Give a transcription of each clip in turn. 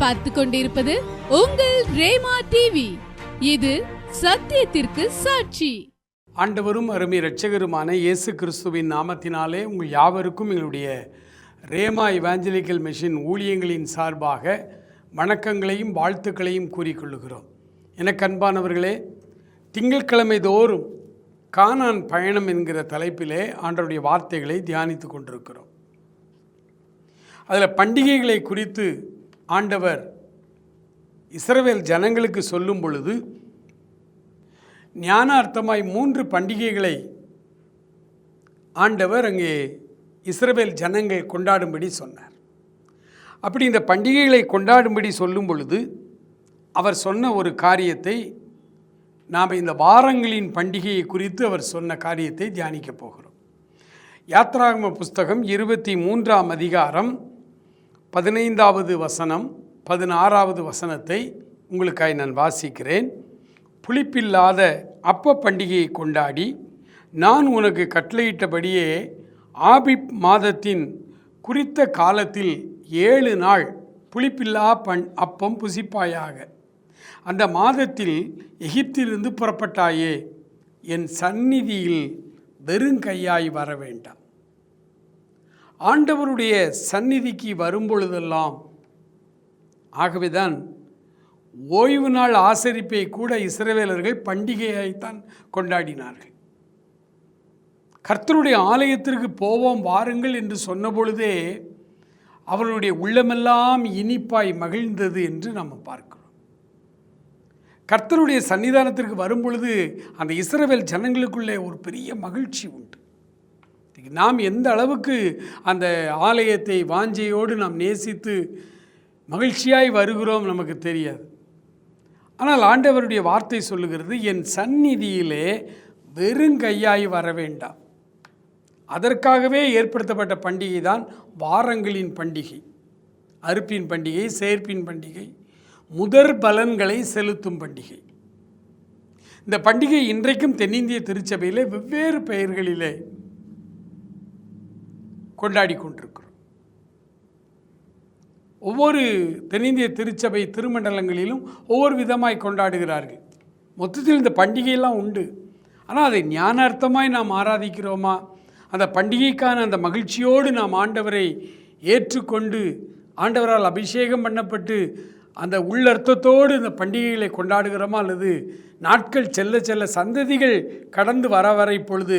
பார்த்து கொண்டிருப்பது உங்கள் ரேமா டிவி இது சத்தியத்திற்கு சாட்சி. ஆண்டவரும் அருமை இரட்சகருமான இயேசு கிறிஸ்துவின் நாமத்தினாலே உங்கள் யாவருக்கும் எங்களுடைய ரேமா இவாஞ்சலிக்கல் மிஷின் ஊழியங்களின் சார்பாக வணக்கங்களையும் வாழ்த்துக்களையும் கூறிக்கொள்ளுகிறோம். எனக்கு அன்பானவர்களே திங்கட்கிழமை தோறும் கானான் பயணம் என்கிற தலைப்பிலே ஆண்டவருடைய வார்த்தைகளை தியானித்து கொண்டிருக்கிறோம். அதில் பண்டிகைகளை குறித்து ஆண்டவர் இஸ்ரவேல் ஜனங்களுக்கு சொல்லும் பொழுது ஞானார்த்தமாய் மூன்று பண்டிகைகளை ஆண்டவர் அங்கே இஸ்ரவேல் ஜனங்கள் கொண்டாடும்படி சொன்னார். அப்படி இந்த பண்டிகைகளை கொண்டாடும்படி சொல்லும் பொழுது அவர் சொன்ன ஒரு காரியத்தை நாம் இந்த வாரங்களின் பண்டிகையை குறித்து அவர் சொன்ன காரியத்தை தியானிக்கப் போகிறோம். யாத்ராகம புஸ்தகம் இருபத்தி மூன்றாம் அதிகாரம் பதினைந்தாவது வசனம் பதினாறாவது வசனத்தை உங்களுக்காய் நான் வாசிக்கிறேன். புளிப்பில்லாத அப்ப பண்டிகையை கொண்டாடி நான் உனக்கு கட்டளையிட்டபடியே ஆபிப் மாதத்தின் குறித்த காலத்தில் ஏழு நாள் புளிப்பில்லா பண் அப்பம் புசிப்பாயாக. அந்த மாதத்தில் எகிப்திலிருந்து புறப்பட்டாயே என் சந்நிதியில் வெறுங்கையாய் வர வேண்டாம் ஆண்டவருடைய சந்நிதிக்கு வரும்பொழுதெல்லாம் ஆகவேதான் ஓய்வு நாள் ஆசரிப்பை கூட இஸ்ரவேலர்கள் பண்டிகையாய்த்தான் கொண்டாடினார்கள். கர்த்தருடைய ஆலயத்திற்கு போவோம் வாருங்கள் என்று சொன்னபொழுதே அவருடைய உள்ளமெல்லாம் இனிப்பாய் மகிழ்ந்தது என்று நாம் பார்க்கிறோம். கர்த்தருடைய சன்னிதானத்திற்கு வரும் பொழுது அந்த இஸ்ரவேல் ஜனங்களுக்குள்ளே ஒரு பெரிய மகிழ்ச்சி உண்டு. நாம் எந்த அளவுக்கு அந்த ஆலயத்தை வாஞ்சையோடு நாம் நேசித்து மகிழ்ச்சியாய் வருகிறோம் நமக்கு தெரியாது. ஆனால் ஆண்டவருடைய வார்த்தை சொல்லுகிறது என் சந்நிதியிலே வெறுங்கையாய் வர வேண்டாம். அதற்காகவே ஏற்படுத்தப்பட்ட பண்டிகை தான் வாரங்களின் பண்டிகை. அறுப்பின் பண்டிகை சேர்ப்பின் பண்டிகை முதற் பலன்களை செலுத்தும் பண்டிகை. இந்த பண்டிகை இன்றைக்கும் தென்னிந்திய திருச்சபையிலே வெவ்வேறு பெயர்களிலே கொண்டாடி கொண்டிருக்கிறோம். ஒவ்வொரு தென்னிந்திய திருச்சபை திருமண்டலங்களிலும் ஒவ்வொரு விதமாய் கொண்டாடுகிறார்கள். மொத்தத்தில் இந்த பண்டிகையெல்லாம் உண்டு. ஆனால் அதை ஞானார்த்தமாய் நாம் ஆராதிக்கிறோமா? அந்த பண்டிகைக்கான அந்த மகிழ்ச்சியோடு நாம் ஆண்டவரை ஏற்றுக்கொண்டு ஆண்டவரால் அபிஷேகம் பண்ணப்பட்டு அந்த உள்ளர்த்தத்தோடு இந்த பண்டிகைகளை கொண்டாடுகிறோமா அல்லது நாட்கள் செல்ல செல்ல சந்ததிகள் கடந்து வர வர இப்பொழுது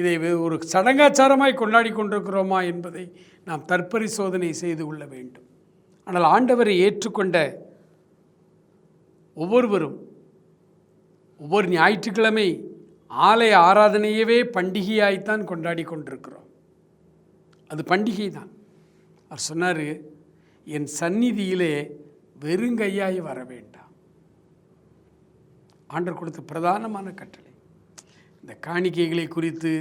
இதை ஒரு சடங்காச்சாரமாய் கொண்டாடி கொண்டிருக்கிறோமா என்பதை நாம் தற்பரிசோதனை செய்து கொள்ள வேண்டும். ஆனால் ஆண்டவரை ஏற்றுக்கொண்ட ஒவ்வொருவரும் ஒவ்வொரு ஞாயிற்றுக்கிழமை ஆலய ஆராதனையவே பண்டிகையாய்த்தான் கொண்டாடி கொண்டிருக்கிறோம். அது பண்டிகை தான் அவர் சொன்னார் என் சந்நிதியிலே வெறுங்கையாய் வர வேண்டாம் ஆண்டர் கொடுத்த பிரதானமான கட்டளை. இந்த காணிக்கைகளை குறித்து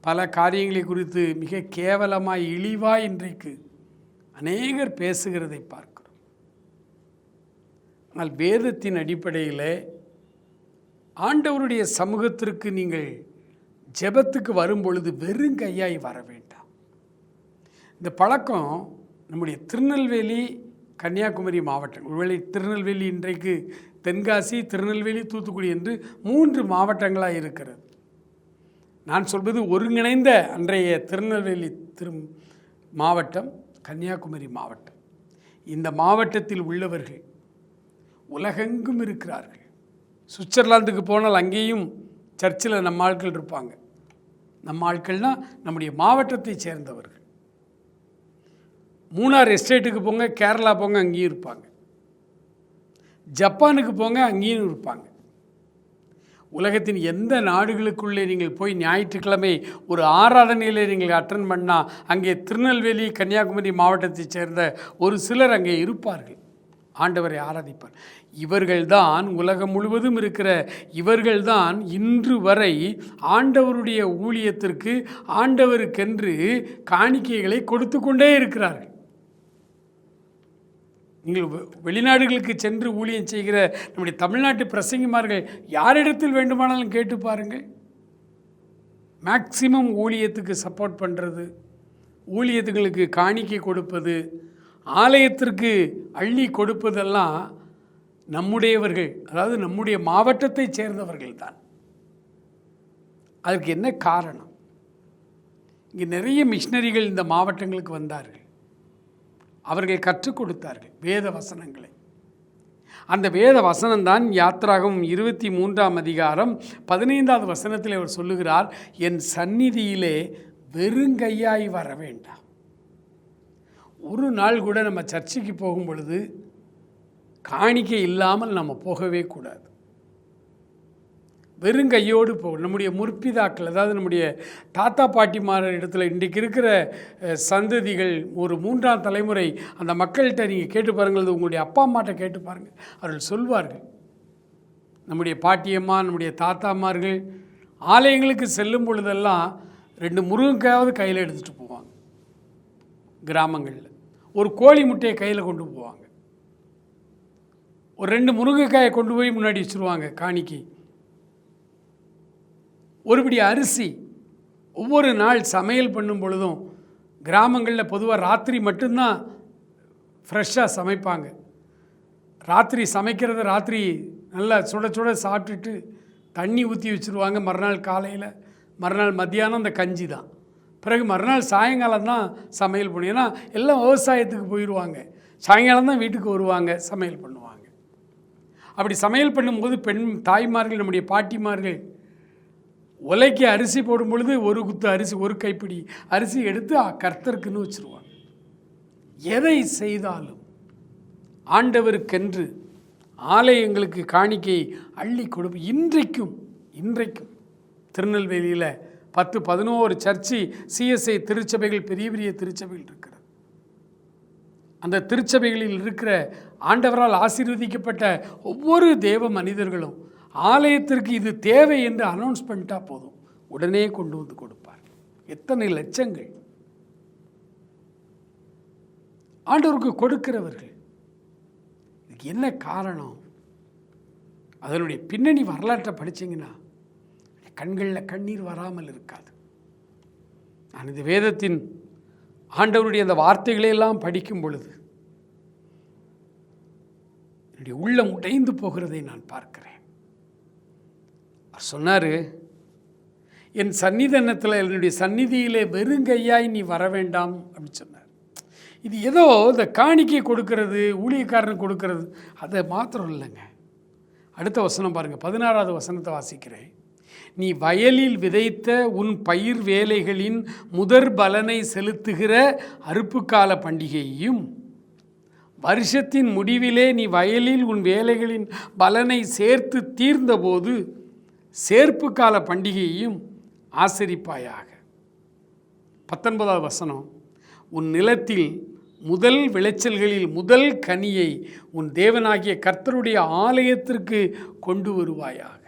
பல காரியங்களை குறித்து மிக கேவலமாய் இழிவாய் இன்றைக்கு அநேகர் பேசுகிறதை பார்க்கிறோம். ஆனால் வேதத்தின் அடிப்படையில் ஆண்டவருடைய சமூகத்திற்கு நீங்கள் ஜெபத்துக்கு வரும் பொழுது வெறும் கையாய் வர வேண்டாம் இந்த பழக்கம் நம்முடைய திருநெல்வேலி கன்னியாகுமரி மாவட்டம் ஒருவேளை திருநெல்வேலி இன்றைக்கு தென்காசி திருநெல்வேலி தூத்துக்குடி என்று மூன்று மாவட்டங்களாக இருக்கிறது. நான் சொல்வது ஒருங்கிணைந்த அன்றைய திருநெல்வேலி திரு மாவட்டம் கன்னியாகுமரி மாவட்டம். இந்த மாவட்டத்தில் உள்ளவர்கள் உலகெங்கும் இருக்கிறார்கள். சுவிட்சர்லாந்துக்கு போனால் அங்கேயும் சர்ச்சில் நம்ம ஆட்கள் இருப்பாங்க. நம்ம ஆட்கள்னால் நம்முடைய மாவட்டத்தை சேர்ந்தவர்கள். மூணார் எஸ்டேட்டுக்கு போங்க கேரளா போங்க அங்கேயும் இருப்பாங்க. ஜப்பானுக்கு போங்க அங்கேயும் இருப்பாங்க. உலகத்தின் எந்த நாடுகளுக்குள்ளே நீங்கள் போய் ஞாயிற்றுக்கிழமை ஒரு ஆராதனையில் நீங்கள் அட்டன் பண்ணால் அங்கே திருநெல்வேலி கன்னியாகுமரி மாவட்டத்தைச் சேர்ந்த ஒரு சிலர் அங்கே இருப்பார்கள். ஆண்டவரை ஆராதிப்பார். இவர்கள்தான் உலகம் முழுவதும் இருக்கிற இவர்கள்தான் இன்று வரை ஆண்டவருடைய ஊழியத்திற்கு ஆண்டவருக்கென்று காணிக்கைகளை கொடுத்து கொண்டே இருக்கிறார்கள். நீங்கள் வெ- வெளிநாடுகளுக்கு சென்று ஊழியம் செய்கிற நம்முடைய தமிழ்நாட்டு பிரசங்கிமார்கள் யாரிடத்தில் வேண்டுமானாலும் கேட்டு பாருங்கள். மேக்சிமம் ஊழியத்துக்கு சப்போர்ட் பண்ணுறது ஊழியத்துகளுக்கு காணிக்கை கொடுப்பது ஆலயத்திற்கு அள்ளி கொடுப்பதெல்லாம் நம்முடையவர்கள் அதாவது நம்முடைய மாவட்டத்தை சேர்ந்தவர்கள் தான். அதற்கு என்ன காரணம்? இங்கே நிறைய மிஷினரிகள் இந்த மாவட்டங்களுக்கு வந்தார்கள். அவர்கள் கற்றுக் கொடுத்தார்கள் வேத வசனங்களை. அந்த வேத வசனம்தான் யாத்ராகம் இருபத்தி மூன்றாம் அதிகாரம் பதினைந்தாவது வசனத்தில் அவர் சொல்லுகிறார் என் சந்நிதியிலே வெறுங்கையாய் வர வேண்டாம். ஒரு நாள் கூட நம்ம சர்ச்சுக்கு போகும் பொழுது காணிக்கை இல்லாமல் நம்ம போகவே கூடாது. வெறுங்கையோடு போ நம்முடைய முற்பிதாக்கள் அதாவது நம்முடைய தாத்தா பாட்டிமார இடத்துல இன்றைக்கு இருக்கிற சந்ததிகள் ஒரு மூன்றாம் தலைமுறை அந்த மக்கள்கிட்ட நீங்கள் கேட்டு பாருங்கள் அது உங்களுடைய அப்பா அம்மாட்ட கேட்டு பாருங்கள் அவர்கள் சொல்வார்கள். நம்முடைய பாட்டியம்மா நம்முடைய தாத்தாமார்கள் ஆலயங்களுக்கு செல்லும் பொழுதெல்லாம் ரெண்டு முருகனுக்காவது கையில் எடுத்துகிட்டு போவாங்க. கிராமங்களில். ஒரு கோழி முட்டையை கையில் கொண்டு போவாங்க. ஒரு ரெண்டு முருங்கைக்காயை கொண்டு போய் முன்னாடி வச்சுருவாங்க காணிக்கை. ஒருபடி அரிசி. ஒவ்வொரு நாள் சமையல் பண்ணும் பொழுதும் கிராமங்களில் பொதுவாக ராத்திரி மட்டும்தான் ஃப்ரெஷ்ஷாக சமைப்பாங்க. ராத்திரி சமைக்கிறத ராத்திரி நல்லா சுட சுட சாப்பிட்டுட்டு தண்ணி ஊற்றி வச்சுருவாங்க மறுநாள் காலையில். மறுநாள் மத்தியானம் அந்த கஞ்சி தான். பிறகு மறுநாள் சாயங்காலம் தான் சமையல் பண்ணும். ஏன்னா எல்லாம் விவசாயத்துக்கு போயிடுவாங்க சாயங்காலம் தான் வீட்டுக்கு வருவாங்க சமையல் பண்ணுவாங்க. அப்படி சமையல் பண்ணும்போது பெண் தாய்மார்கள் நம்முடைய பாட்டிமார்கள் உலைக்கு அரிசி போடும் பொழுது ஒரு குத்து அரிசி ஒரு கைப்பிடி அரிசி எடுத்து அ- கர்த்தருக்குன்னு வச்சுருவாங்க. எதை செய்தாலும் ஆண்டவருக்கென்று ஆலயங்களுக்கு காணிக்கை அள்ளி கொடுப்பு இன்றைக்கும் இன்றைக்கும். திருநெல்வேலியில் பத்து பதினோரு சர்ச்சு சிஎஸ்ஐ திருச்சபைகள் பெரிய பெரிய திருச்சபைகள் இருக்கிறது. அந்த திருச்சபைகளில் இருக்கிற ஆண்டவரால் ஆசீர்வதிக்கப்பட்ட ஒவ்வொரு தேவ மனிதர்களும் ஆலயத்திற்கு இது தேவை என்று அனௌன்ஸ் பண்ணிட்டா போதும். உடனே கொண்டு வந்து கொடுப்பார். எத்தனை லட்சங்கள்? ஆண்டவருக்கு கொடுக்கிறவர்கள். இதுக்கு என்ன காரணம்? அதனுடைய பின்னணி வரலாற்றை படித்தீங்கன்னா கண்களில் கண்ணீர் வராமல் இருக்காது. நான் இந்த வேதத்தின் ஆண்டவருடைய அந்த வார்த்தைகளையெல்லாம் படிக்கும் பொழுது என்னுடைய உள்ளம் உடைந்து போகிறதை நான் பார்க்கிறேன். சொன்னார் என் சந்நிதனத்தில் என்னுடைய சந்நிதியிலே வெறுங்கையாய் நீ வர வேண்டாம் அப்படின்னு சொன்னார். இது ஏதோ இந்த காணிக்கை கொடுக்கறது ஊழியக்காரன் கொடுக்கறது அதை மாத்திரம் இல்லைங்க. அடுத்த வசனம் பாருங்கள் பதினாறாவது வசனத்தை வாசிக்கிறேன். நீ வயலில் விதைத்த உன் பயிர் வேலைகளின் முதற் பலனை செலுத்துகிற அறுப்புக்கால பண்டிகையையும் வருஷத்தின் முடிவிலே நீ வயலில் உன் வேலைகளின் பலனை சேர்த்து தீர்ந்தபோது சேர்ப்பு கால பண்டிகையையும் ஆசரிப்பாயாக. பத்தொன்பதாவது வசனம் உன் நிலத்தில் முதல் விளைச்சல்களில் முதல் கனியை உன் தேவனாகிய கர்த்தருடைய ஆலயத்திற்கு கொண்டு வருவாயாக.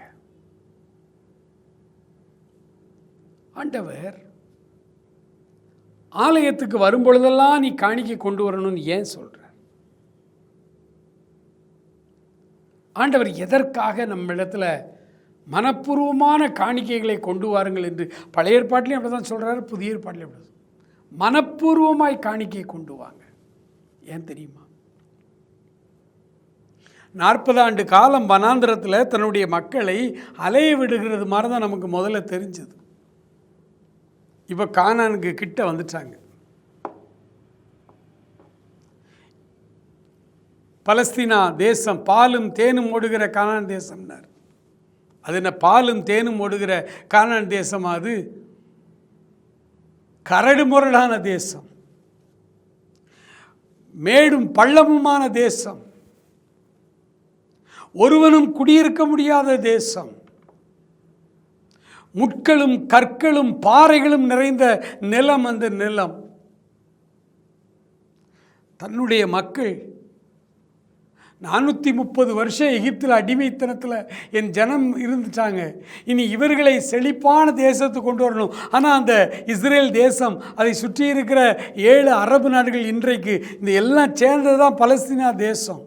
ஆண்டவர் ஆலயத்துக்கு வரும்பொழுதெல்லாம் நீ காணிக்கை கொண்டு வரணும்னு ஏன் சொல்ற? ஆண்டவர் எதற்காக நம்ம இடத்துல மனப்பூர்வமான காணிக்கைகளை கொண்டு வாருங்கள் என்று பழைய ஏற்பாட்டிலையும் அப்படி தான் சொல்கிறாரு புதிய ஏற்பாட்டிலையும் அப்படி தான். மனப்பூர்வமாய் காணிக்கை கொண்டு வாங்க. ஏன் தெரியுமா? நாற்பது ஆண்டு காலம் வனாந்திரத்தில் தன்னுடைய மக்களை அலைய விடுகிறது மாதிரி தான் நமக்கு முதல்ல தெரிஞ்சது. இப்போ கானானுக்கு கிட்ட வந்துட்டாங்க. பலஸ்தீனா தேசம் பாலும் தேனும் ஓடுகிற கானான் தேசம்னார். அது என்ன பாலும் தேனும் ஓடுகிற கானான் தேசம் அது? கரடு முரடான தேசம். மேடும் பள்ளமுமான தேசம். ஒருவனும் குடியிருக்க முடியாத தேசம். முட்களும் கற்களும் பாறைகளும் நிறைந்த நிலம் அந்த நிலம். தன்னுடைய மக்கள் நானூற்றி முப்பது வருஷம் எகிப்தில் அடிமைத்தனத்தில் என் ஜனம் இருந்துட்டாங்க. இனி இவர்களை செழிப்பான தேசத்துக்கு கொண்டு வரணும். ஆனால் அந்த இஸ்ரேல் தேசம் அதை சுற்றி இருக்கிற ஏழு அரபு நாடுகள் இன்றைக்கு இந்த எல்லாம் சேர்ந்தது தான் பலஸ்தீனா தேசம்.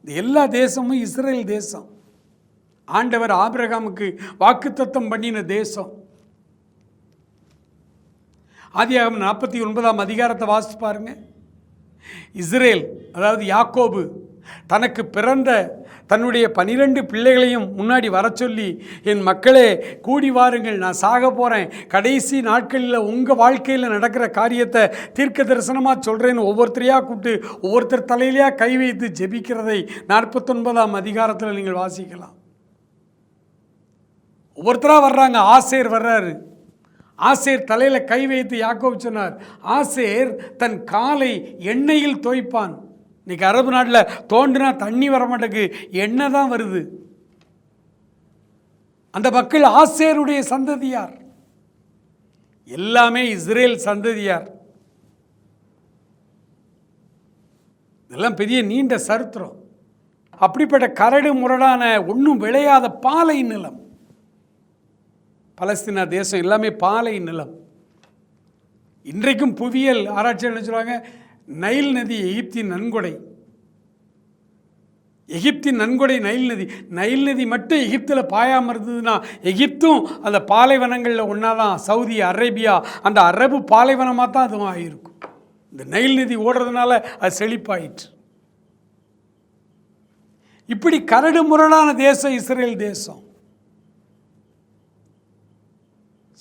இந்த எல்லா தேசமும் இஸ்ரேல் தேசம். ஆண்டவர் ஆபிரகாமுக்கு வாக்குத்தத்தம் பண்ணின தேசம். ஆதியாகம் நாற்பத்தி ஒன்பதாம் அதிகாரத்தை வாசித்து பாருங்கள் இஸ்ரேல் அதாவது யாக்கோபு தனக்கு பிறந்த தன்னுடைய பனிரெண்டு பிள்ளைகளையும் முன்னாடி வர சொல்லி என் மக்களே கூடி வாருங்கள் நான் சாக போகிறேன் கடைசி நாட்களில் உங்கள் வாழ்க்கையில் நடக்கிற காரியத்தை தீர்க்க தரிசனமாக சொல்கிறேன்னு ஒவ்வொருத்தரையாக கூப்பிட்டு ஒவ்வொருத்தர் தலையிலையாக கை வைத்து ஜெபிக்கிறதை நாற்பத்தொன்பதாம் அதிகாரத்தில் நீங்கள் வாசிக்கலாம். ஒவ்வொருத்தராக வர்றாங்க. ஆசிரியர் வர்றாரு. ஆசேர் தலையில் கை வைத்து யாக்கோப் சொன்னார் ஆசேர் தன் காலை எண்ணெயில் தோய்ப்பான். இன்னைக்கு அரபு நாட்டில் தோண்டினா தண்ணி வர மாட்டேங்குது எண்ணெய் தான் வருது. அந்த மக்கள் ஆசேருடைய சந்ததியார் எல்லாமே இஸ்ரேல் சந்ததியார் இதெல்லாம் பெரிய நீண்ட சரித்திரம். அப்படிப்பட்ட கரடு முரடான ஒன்றும் விளையாத பாலை நிலம். பலஸ்தீனா தேசம் எல்லாமே பாலை நிலம். இன்றைக்கும் புவியியல் ஆராய்ச்சி என்ன சொல்லுவாங்க? நைல் நதி எகிப்தின் நன்கொடை. எகிப்தின் நன்கொடை நைல் நதி. நைல் நதி மட்டும் எகிப்தில் பாயாமல் இருந்ததுன்னா எகிப்தும் அந்த பாலைவனங்களில் ஒன்றா தான் சவுதி அரேபியா அந்த அரபு பாலைவனமாக தான் அதுவும் ஆகியிருக்கும் இந்த நைல் நதி ஓடுறதுனால அது செழிப்பாயிற்று. இப்படி கரடு முரடான தேசம் இஸ்ரேல் தேசம்.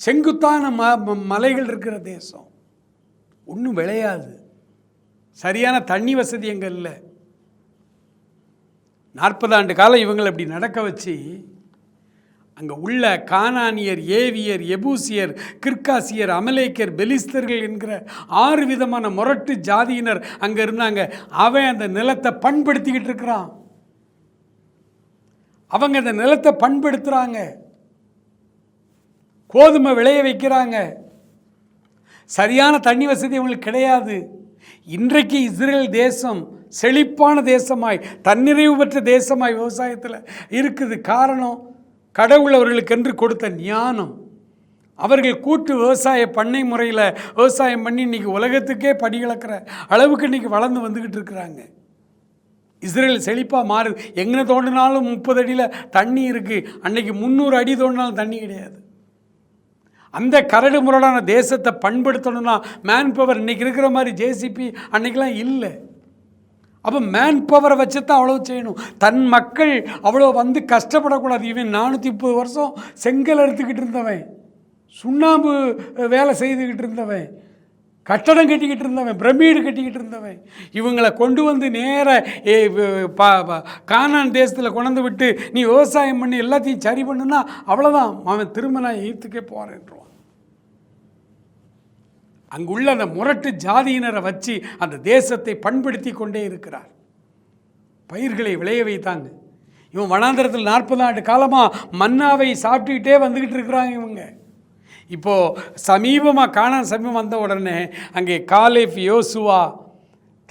செங்குத்தான ம ம- மலைகள் இருக்கிற தேசம். ஒன்றும் விளையாது. சரியான தண்ணி வசதி அங்கே இல்லை. நாற்பது ஆண்டு காலம் இவங்களை அப்படி நடக்க வச்சு அங்கே உள்ள கானானியர் ஏவியர் எபூசியர் கிர்காசியர் அமலேக்கர் பெலிஸ்தர்கள் என்கிற ஆறு விதமான முரட்டு ஜாதியினர் அங்கே இருந்தாங்க. அவன் அந்த நிலத்தை பண்படுத்திக்கிட்டு இருக்கிறான். அவங்க அந்த நிலத்தை பண்படுத்துகிறாங்க கோதுமை விளைய வைக்கிறாங்க. சரியான தண்ணி வசதி அவங்களுக்கு கிடையாது. இன்றைக்கு இஸ்ரேல் தேசம் செழிப்பான தேசமாய் தன்னிறைவு பெற்ற தேசமாய் விவசாயத்தில் இருக்குது. காரணம் கடவுள் அவர்களுக்கென்று கொடுத்த ஞானம். அவர்கள் கூட்டு விவசாய பண்ணை முறையில் விவசாயம் பண்ணி இன்றைக்கி உலகத்துக்கே படி கலக்கிற அளவுக்கு இன்றைக்கி வளர்ந்து வந்துக்கிட்டு இருக்கிறாங்க. இஸ்ரேல் செழிப்பாக மாறுது. எங்கே தோண்டினாலும் முப்பது அடியில் தண்ணி இருக்குது அன்றைக்கி முந்நூறு அடி தோண்டினாலும் தண்ணி கிடையாது. அந்த கரடு முரடான தேசத்தை பண்படுத்தணும்னா மேன் பவர் இன்றைக்கி இருக்கிற மாதிரி ஜேசிபி அன்றைக்கெலாம் இல்லை. அப்போ மேன் பவரை வச்சு தான் அவ்வளோ செய்யணும். தன் மக்கள் அவ்வளோ வந்து கஷ்டப்படக்கூடாது. இவன் நானூற்றி முப்பது வருஷம் செங்கல் அறுத்துக்கிட்டு இருந்தவன். சுண்ணாம்பு வேலை செய்துக்கிட்டு இருந்தவன். கட்டடம் கட்டிக்கிட்டு இருந்தவன் பிரமிடு கட்டிக்கிட்டு இருந்தவன். இவங்களை கொண்டு வந்து நேர ஏ, பா- கானான் தேசத்தில் கொண்டு விட்டு நீ விவசாயம் பண்ணி எல்லாத்தையும் சரி பண்ணுனா அவ்வளோதான் அவன் திரும்ப நான் எகிப்துக்கே போகிறேன்றான் அங்குள்ள அந்த முரட்டு ஜாதியினரை வச்சு அந்த தேசத்தை பண்படுத்தி கொண்டே இருக்கிறார். பயிர்களை விளைய வைத்தாங்க. இவன் வனாந்திரத்தில் நாற்பது ஆண்டு காலமாக மன்னாவை சாப்பிட்டுக்கிட்டே வந்துக்கிட்டு இருக்கிறாங்க இவங்க. இப்போது சமீபமாக காணாம சமீபம் வந்த உடனே அங்கே காலேஃப் யோசுவா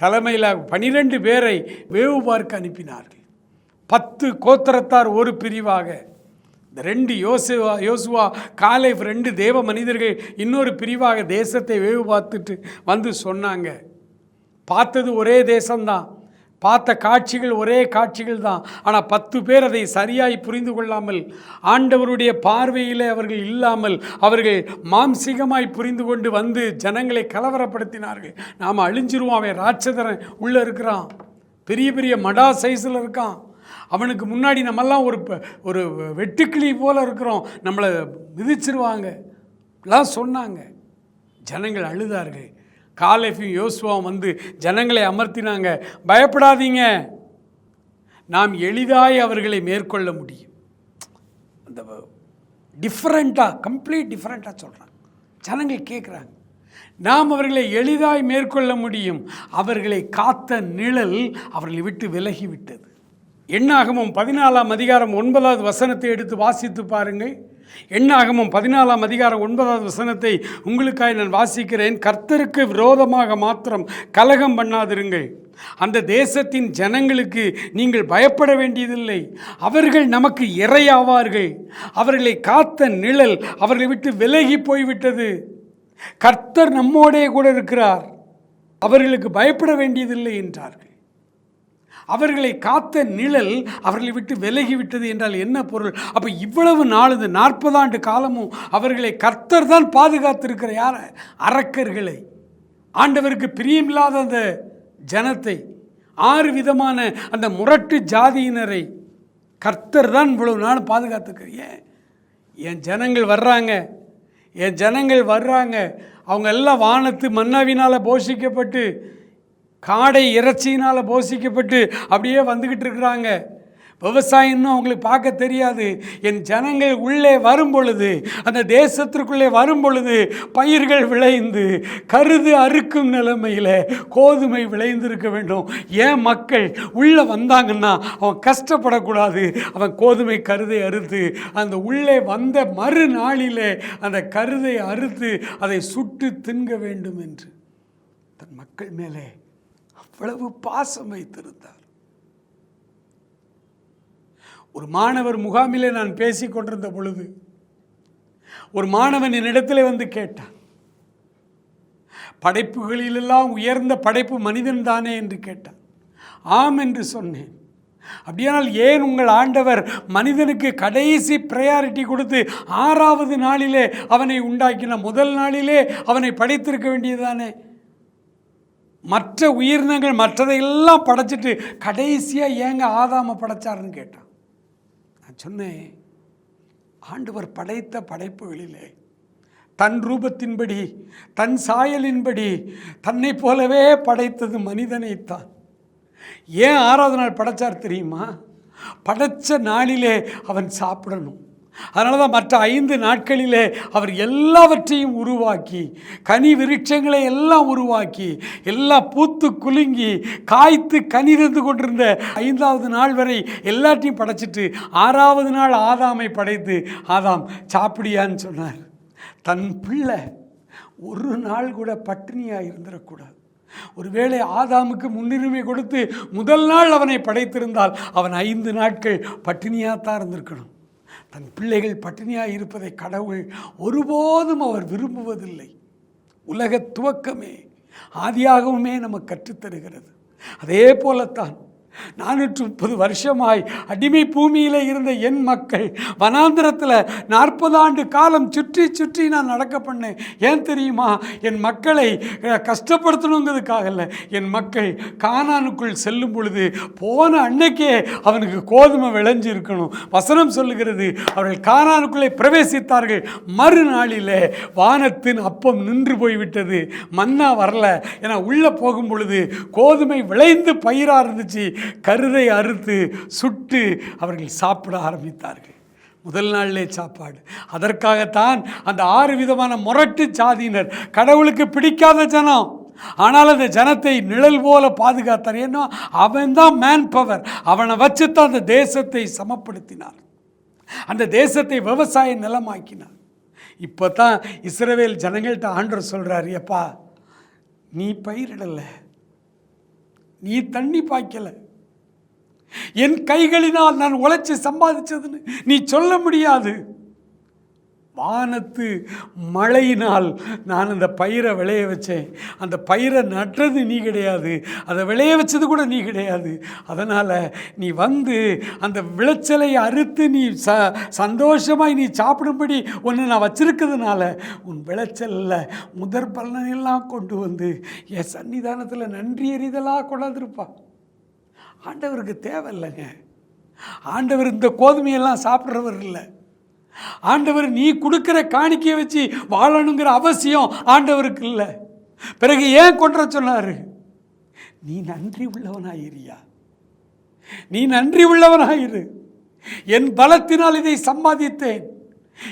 தலைமையில் பனிரெண்டு பேரை வேவு பார்க்க அனுப்பினார்கள். பத்து கோத்திரத்தார் ஒரு பிரிவாக. இந்த ரெண்டு யோசுவா யோசுவா காலேஃப் ரெண்டு தேவ மனிதர்கள் இன்னொரு பிரிவாக தேசத்தை வேவு பார்த்துட்டு வந்து சொன்னாங்க. பார்த்தது ஒரே தேசம்தான். பார்த்த காட்சிகள் ஒரே காட்சிகள் தான். ஆனால் பத்து பேர் அதை சரியாய் புரிந்து கொள்ளாமல் ஆண்டவருடைய பார்வையில் அவர்கள் இல்லாமல் அவர்கள் மாம்சீகமாய் புரிந்து கொண்டு வந்து ஜனங்களை கலவரப்படுத்தினார்கள். நாம் அழிஞ்சிருவோம் அவன் ராட்சதரன் உள்ளே இருக்கிறான். பெரிய பெரிய மடா சைஸில் இருக்கான். அவனுக்கு முன்னாடி நம்மெல்லாம் ஒரு ப- ஒரு வெட்டுக்கிளி போல் இருக்கிறோம். நம்மளை மிதிச்சிருவாங்க. எல்லாம் சொன்னாங்க. ஜனங்கள் அழுதார்கள். காலேஃபையும் யோசுவாவும் வந்து ஜனங்களை அமர்த்தினாங்க. பயப்படாதீங்க. நாம் எளிதாய் அவர்களை மேற்கொள்ள முடியும். அந்த டிஃப்ரெண்ட்டாக கம்ப்ளீட் டிஃப்ரெண்ட்டாக சொல்கிறாங்க ஜனங்கள் கேட்குறாங்க நாம் அவர்களை எளிதாய் மேற்கொள்ள முடியும். அவர்களை காத்த நிழல் அவர்களை விட்டு விலகி விட்டது எண்ணாகமும் பதினாலாம் அதிகாரம் ஒன்பதாவது வசனத்தை எடுத்து வாசித்து பாருங்கள். எண்ணாகமும் பதினாலாம் அதிகாரம் ஒன்பதாவது வசனத்தை உங்களுக்காய் நான் வாசிக்கிறேன். கர்த்தருக்கு விரோதமாக மாத்திரம் கலகம் பண்ணாதிருங்கள். அந்த தேசத்தின் ஜனங்களுக்கு நீங்கள் பயப்பட வேண்டியதில்லை. அவர்கள் நமக்கு இரையாவார்கள். அவர்களை காத்த நிழல் அவர்களை விட்டு விலகி போய்விட்டது. கர்த்தர் நம்மோடே கூட இருக்கிறார். அவர்களுக்கு பயப்பட வேண்டியதில்லை என்றார். அவர்களை காத்த நிழல் அவர்களை விட்டு விலகி விட்டது என்றால் என்ன பொருள்? அப்போ இவ்வளவு நாள் இந்த நாற்பதாண்டு காலமும் அவர்களை கர்த்தர் தான் பாதுகாத்திருக்கிற யார்? அரக்கர்களை. ஆண்டவருக்கு பிரியமில்லாத அந்த ஜனத்தை ஆறு விதமான அந்த முரட்டு ஜாதியினரை கர்த்தர் தான் இவ்வளவு நாள் பாதுகாத்துக்கிறார் என் ஜனங்கள் வர்றாங்க. என் ஜனங்கள் வர்றாங்க. அவங்க எல்லாம் வானத்து மன்னாவினால் போஷிக்கப்பட்டு காடை இறைச்சியினால் போஷிக்கப்பட்டு அப்படியே வந்துக்கிட்டு இருக்கிறாங்க. விவசாயம்னு அவங்களுக்கு பார்க்க தெரியாது. என் ஜனங்கள் உள்ளே வரும் பொழுது அந்த தேசத்திற்குள்ளே வரும் பொழுது பயிர்கள் விளைந்து கருது அறுக்கும் நிலைமையில் கோதுமை விளைந்திருக்க வேண்டும். ஏன் மக்கள் உள்ளே வந்தாங்கன்னா அவன் கஷ்டப்படக்கூடாது. அவன் கோதுமை கருதை அறுத்து அந்த உள்ளே வந்த மறுநாளிலே அந்த கருதை அறுத்து அதை சுட்டு தின்க வேண்டும் என்று. தன் மக்கள் மேலே அவ்வளவு பாசம் வைத்திருந்தார். ஒரு மாணவர் முகாமிலே நான் பேசிக் கொண்டிருந்த பொழுது ஒரு மாணவன் என்னிடத்தில் வந்து கேட்டான் படைப்புகளிலெல்லாம் உயர்ந்த படைப்பு மனிதன் தானே? என்று கேட்டான். ஆம் என்று சொன்னேன். அப்படியானால் ஏன் உங்கள் ஆண்டவர் மனிதனுக்கு கடைசி ப்ரையாரிட்டி கொடுத்து ஆறாவது நாளிலே அவனை உண்டாக்கின முதல் நாளிலே அவனை படைத்திருக்க வேண்டியதுதானே மற்ற உயிரினங்கள் மற்றதையெல்லாம் படைச்சிட்டு கடைசியாக ஏங்க ஆதாம படைச்சாருன்னு கேட்டான். நான் சொன்னேன் ஆண்டவர் படைத்த படைப்புகளிலே தன் ரூபத்தின்படி தன் சாயலின்படி தன்னை போலவே படைத்தது மனிதனைத்தான். ஏன் ஆறாவது நாள் படைச்சார் தெரியுமா? படைத்த நாளிலே அவன் சாப்பிடணும். அதனால தான் மற்ற ஐந்து நாட்களிலே அவர் எல்லாவற்றையும் உருவாக்கி கனி விருட்சங்களை எல்லாம் உருவாக்கி எல்லாம் பூத்து குலுங்கி காய்த்து கனி இருந்து கொண்டிருந்த ஐந்தாவது நாள் வரை எல்லாத்தையும் படைச்சிட்டு ஆறாவது நாள் ஆதாமை படைத்து ஆதாம் சாப்பிடியான்னு சொன்னார். தன் பிள்ளை ஒரு நாள் கூட பட்டினியாக இருந்துடக்கூடாது ஒருவேளை ஆதாமுக்கு முன்னுரிமை கொடுத்து முதல் நாள் அவனை படைத்திருந்தால் அவன் ஐந்து நாட்கள் பட்டினியாகத்தான் இருந்திருக்கணும். தன் பிள்ளைகள் பட்டினியாக இருப்பதை கடவுள் ஒருபோதும் அவர் விரும்புவதில்லை. உலக துவக்கமே ஆதியாகவுமே நமக்கு கற்றுத்தருகிறது. அதே போலத்தான் நானூற்று முப்பது வருஷமாய் அடிமை பூமியில் இருந்த என் மக்கள் வனாந்திரத்தில் நாற்பது ஆண்டு காலம் சுற்றி சுற்றி நான் நடக்க பண்ணேன். ஏன் தெரியுமா? என் மக்களை கஷ்டப்படுத்தணுங்கிறதுக்காக இல்லை. என் மக்கள் கானானுக்குள் செல்லும் பொழுது போன அன்னைக்கே அவனுக்கு கோதுமை விளைஞ்சு இருக்கணும். வசனம் சொல்லுகிறது அவர்கள் கானானுக்குள்ளே பிரவேசித்தார்கள். மறுநாளில் வானத்தின் அப்பம் நின்று போய்விட்டது. மன்னா வரல. ஏன்னா உள்ளே போகும் பொழுது கோதுமை விளைந்து பயிராக இருந்துச்சு. கருதை அறுத்து சுட்டு அவர்கள் சாப்பிட ஆரம்பித்தார்கள். முதல் நாளிலே சாப்பாடு. அதற்காகத்தான் அந்த ஆறு விதமான முரட்டு சாதியினர் கடவுளுக்கு பிடிக்காத ஜனம். ஆனால் அந்த ஜனத்தை நிழல் போல பாதுகாத்தார். ஏன்னா அவன் தான் மேன் பவர் அவனை வச்சு தான் அந்த தேசத்தை சமப்படுத்தினார். அந்த தேசத்தை விவசாய நிலமாக்கினார். இப்போ தான் இஸ்ரவேல் ஜனங்கள்கிட்ட ஆண்டர் சொல்கிறார் எப்பா நீ பயிரிடலை. நீ தண்ணி பாய்க்கலை. என் கைகளினால் நான் உழைச்சி சம்பாதிச்சதுன்னு நீ சொல்ல முடியாது. வானத்து மழையினால் நான் அந்த பயிரை விளைய வச்சேன். அந்த பயிரை நட்டது நீ கிடையாது. அதை விளைய வச்சது கூட நீ கிடையாது. அதனால் நீ வந்து அந்த விளைச்சலை அறுத்து நீ ச சந்தோஷமாய் நீ சாப்பிடும்படி ஒன்று நான் வச்சிருக்கிறதுனால உன் விளைச்சலில் முதற் பலனெல்லாம் கொண்டு வந்து என் சன்னிதானத்தில் நன்றி எறிதலாக கொண்டாந்துருப்பா ஆண்டவருக்கு தேவையில்லைங்க. ஆண்டவர் இந்த கோதுமையெல்லாம் சாப்பிட்றவர் இல்லை. ஆண்டவர் நீ கொடுக்குற காணிக்கையை வச்சு வாழணுங்கிற அவசியம் ஆண்டவருக்கு இல்லை. பிறகு ஏன் கொன்ற சொன்னார்? நீ நன்றி உள்ளவனாயிரியா? நீ நன்றி உள்ளவனாயிரு. என் பலத்தினால் இதை சம்பாதித்தேன்.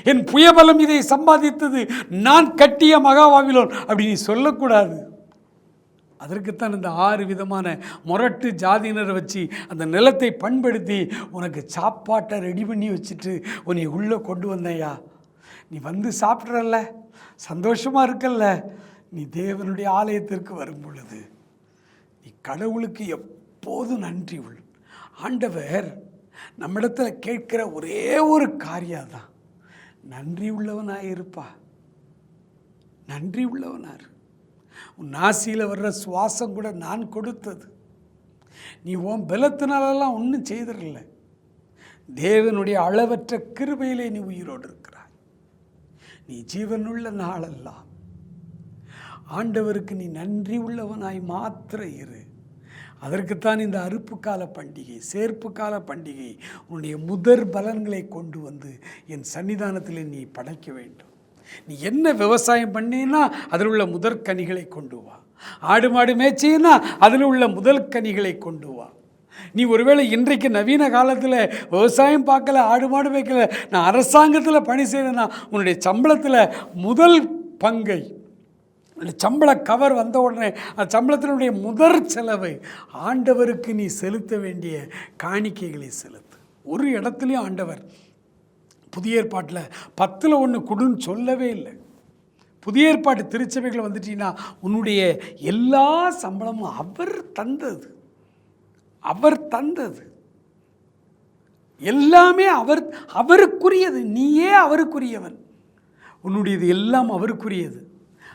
என் புயபலம் இதை சம்பாதித்தது. நான் கட்டிய மகாவாவிலோன் அப்படி நீ சொல்லக்கூடாது. அதற்குத்தான் இந்த ஆறு விதமான முரட்டு ஜாதியினரை வச்சு அந்த நிலத்தை பண்படுத்தி உனக்கு சாப்பாட்டை ரெடி பண்ணி வச்சுட்டு உன்னை உள்ளே கொண்டு வந்தையா நீ வந்து சாப்பிட்றல்ல சந்தோஷமாக இருக்கல்ல நீ தேவனுடைய ஆலயத்திற்கு வரும் பொழுது நீ கடவுளுக்கு எப்போதும் நன்றி உள். ஆண்டவர் நம்மிடத்தில் கேட்கிற ஒரே ஒரு காரியம் தான் நன்றி உள்ளவனாக இருப்பா நன்றி உள்ளவனார். உன் நாசியில் வர்ற சுவாசம் கூட நான் கொடுத்தது. நீ உன் பலத்தினாலெல்லாம் ஒன்றும் செய்திடல தேவனுடைய அளவற்ற கிருபையிலே நீ உயிரோடு இருக்கிறாய். நீ ஜீவனுள்ள நாளெல்லாம் ஆண்டவருக்கு நீ நன்றி உள்ளவனாய் மாத்திர இரு. அதற்குத்தான் இந்த அறுப்பு கால பண்டிகை சேர்ப்பு கால பண்டிகை உன்னுடைய முதற் பலன்களை கொண்டு வந்து என் சன்னிதானத்தில் நீ படைக்க வேண்டும். நீ என்ன விவசாயம் பண்ணினா அதில் உள்ள முதற்கனிகளை கொண்டு வா. ஆடு மாடு மேய்ச்சின்னா அதில் உள்ள முதல் கனிகளை கொண்டு வா. நீ ஒருவேளை இன்றைக்கு நவீன காலத்தில் விவசாயம் பார்க்கல ஆடு மாடு மேய்க்கல நான் அரசாங்கத்தில் பணி செய்கிறேன்னா உன்னுடைய சம்பளத்தில் முதல் பங்கை அந்த சம்பள கவர் வந்த உடனே அந்த சம்பளத்தினுடைய முதற் செலவை ஆண்டவருக்கு நீ செலுத்த வேண்டிய காணிக்கைகளை செலுத்து. ஒரு இடத்துலையும் ஆண்டவர் புதிய ஏற்பாட்டில் பத்தில் ஒன்று கொடுன்னு சொல்லவே இல்லை. புதிய ஏற்பாட்டு திருச்சபைகளை வந்துட்டீங்கன்னா உன்னுடைய எல்லா சம்பளமும் அவர் தந்தது. அவர் தந்தது. எல்லாமே அவர் அவருக்குரியது. நீயே அவருக்குரியவன். உன்னுடையது எல்லாம் அவருக்குரியது.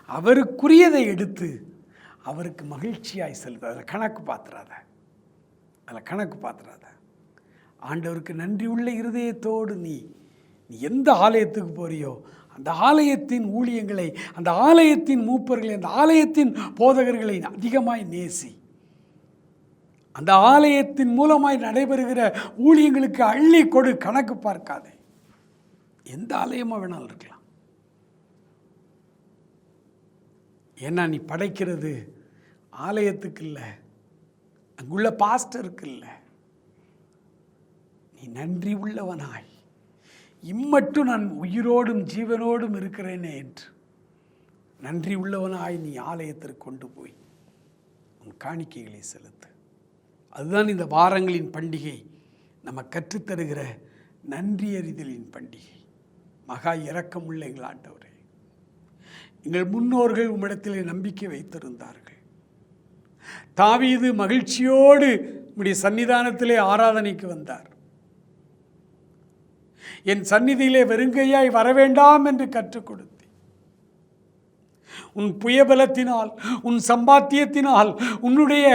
அவருக்குரியதை எடுத்து அவருக்கு மகிழ்ச்சியாய் செலுத்து. அதில் கணக்கு பாத்துறாத. அதில் கணக்கு பாத்துறாத. ஆண்டவருக்கு நன்றி உள்ள இருதயத்தோடு நீ நீ எந்த ஆலயத்துக்கு போறியோ அந்த ஆலயத்தின் ஊழியங்களை அந்த ஆலயத்தின் மூப்பர்களை அந்த ஆலயத்தின் போதகர்களை அதிகமாய் நேசி. அந்த ஆலயத்தின் மூலமாய் நடைபெறுகிற ஊழியங்களுக்கு அள்ளி கொடு கணக்கு பார்க்காதே. எந்த ஆலயமாக வேணாலும் இருக்கலாம். ஏன்னா நீ படைக்கிறது ஆலயத்துக்கு இல்லை அங்குள்ள பாஸ்டருக்கு இல்லை. நீ நன்றி உள்ளவனாய். இம்மட்டும் நான் உயிரோடும் ஜீவனோடும் இருக்கிறேனே என்று. நன்றி உள்ளவனாய் நீ ஆலயத்திற்கு கொண்டு போய் உன் காணிக்கைகளை செலுத்து. அதுதான் இந்த வாரங்களின் பண்டிகை. நம்ம கற்றுத்தருகிற நன்றி அறிதலின் பண்டிகை. மகா இரக்கமுள்ள எங்கள் ஆண்டவரே. எங்கள் முன்னோர்கள் உம்மிடத்திலே நம்பிக்கை வைத்திருந்தார்கள். தாவீது மகிழ்ச்சியோடு உம்முடைய சன்னிதானத்திலே ஆராதனைக்கு வந்தார். என் சந்நிதியிலே வெறுங்கையாய் வரவேண்டாம் என்று கற்றுக் கொடுத்தேன் உன் புயபலத்தினால் உன் சம்பாத்தியத்தினால் உன்னுடைய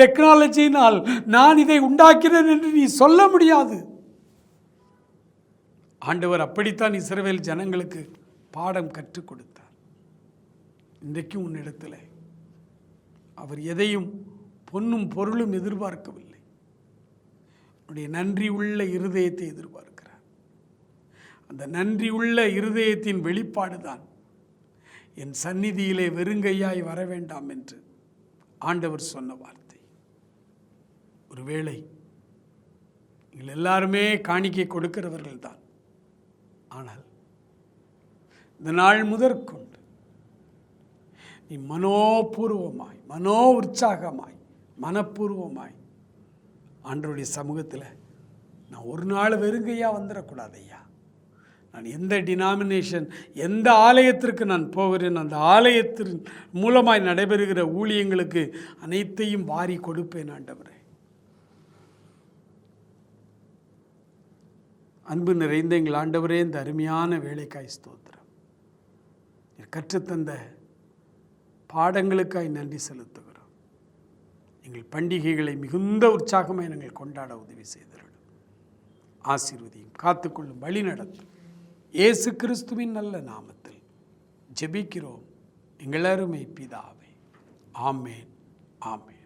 டெக்னாலஜியினால் நான் இதை உண்டாக்கிறேன் என்று நீ சொல்ல முடியாது. ஆண்டவர் அப்படித்தான் இஸ்ரவேல் ஜனங்களுக்கு பாடம் கற்றுக் கொடுத்தார் இன்றைக்கும் உன்னிடத்தில் அவர் எதையும் பொன்னும் பொருளும் எதிர்பார்க்கவில்லை. உன்னுடைய நன்றி உள்ள இருதயத்தை எதிர்பார்க்க அந்த நன்றி உள்ள இருதயத்தின் வெளிப்பாடு தான் என் சந்நிதியிலே வெறுங்கையாய் வர வேண்டாம் என்று ஆண்டவர் சொன்ன வார்த்தை. ஒருவேளை நீங்கள் எல்லாருமே காணிக்கை கொடுக்கிறவர்கள் தான். ஆனால் இந்த நாள் முதற்கொண்டு நீ மனோபூர்வமாய் மனோ உற்சாகமாய் மனப்பூர்வமாய் ஆண்டருடைய சமூகத்தில் நான் ஒரு நாள் வெறுங்கையாக வந்துடக்கூடாது ஐயா. நான் எந்த டினாமினேஷன் எந்த ஆலயத்திற்கு நான் போகிறேன் அந்த ஆலயத்தின் மூலமாய் நடைபெறுகிற ஊழியங்களுக்கு அனைத்தையும் வாரி கொடுப்பேன் ஆண்டவரே. அன்பு நிறைந்த எங்கள் ஆண்டவரே இந்த அருமையான வேலைக்காய் ஸ்தோத்திரம். கற்றுத்தந்த பாடங்களுக்காய் நன்றி செலுத்துகிறோம். எங்கள் பண்டிகைகளை மிகுந்த உற்சாகமாய் நாங்கள் கொண்டாட உதவி செய்தார்கள் ஆசீர்வதியும் காத்துக்கொள்ளும் வழி நடத்தும் இயேசு கிறிஸ்துவின் நல்ல நாமத்தில் ஜெபிக்கிறோம். எங்களருமை பிதாவே. ஆமேன். ஆமேன்.